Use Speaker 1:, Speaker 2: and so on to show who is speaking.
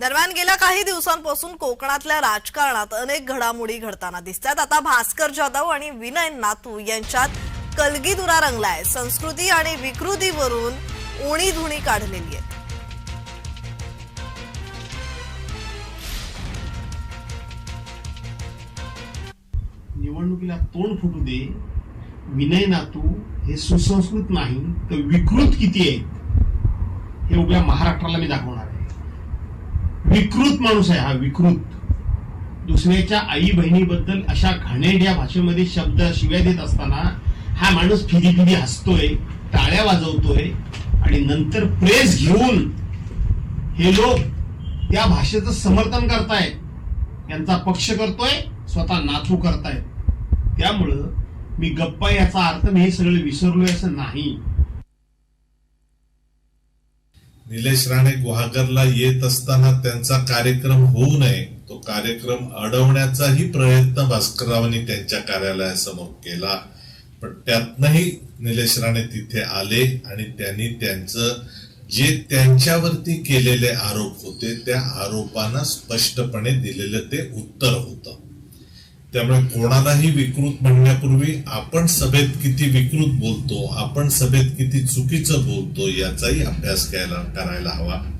Speaker 1: दरम्यान गेल्या काही दिवसांपासून कोकणातल्या राजकारणात अनेक घडामोडी घडताना दिसतात. आता भास्कर जाधव आणि विनय नातू यांच्यात कलगीदुरा रंगलाय. संस्कृती आणि विकृतीवरून उणी धुणी काढलेली आहे.
Speaker 2: निवडणुकीला तोंड फुटू दे. विनय नातू हे सुसंस्कृत नाही तर विकृत किती आहेत? हे उभ्या महाराष्ट्राला मी दाखवणार आहे. विकृत माणूस आहे हा विकृत. दुसऱ्याच्या आई बहिणीबद्दल अशा घाणेरड्या भाषेमध्ये शब्द शिव्या देत असताना हा माणूस फिदी फिदी हसतोय टाळ्या वाजवतोय आणि नंतर प्रेस घेऊन हे लोक त्या भाषेचं समर्थन करतायत. यांचा पक्ष करतोय स्वतः नाथू करतायत. त्यामुळं मी गप्पा याचा अर्थ मी हे सगळं विसरलोय असं नाही.
Speaker 3: निलेश राणे गुहागरला येत असताना त्यांचा कार्यक्रम होऊ नये तो कार्यक्रम अडवण्याचाही प्रयत्न भास्कररावांनी त्यांच्या कार्यालयासमोर केला. पण त्यातनंही निलेश राणे तिथे आले आणि त्यांनी त्यांचं जे त्यांच्यावरती केलेले आरोप होते त्या आरोपांना स्पष्टपणे दिलेलं ते उत्तर होतं. त्यामुळे कोणालाही विकृत म्हणण्यापूर्वी आपण सभेत किती विकृत बोलतो आपण सभेत किती चुकीचं बोलतो याचाही अभ्यास करायला करायला हवा.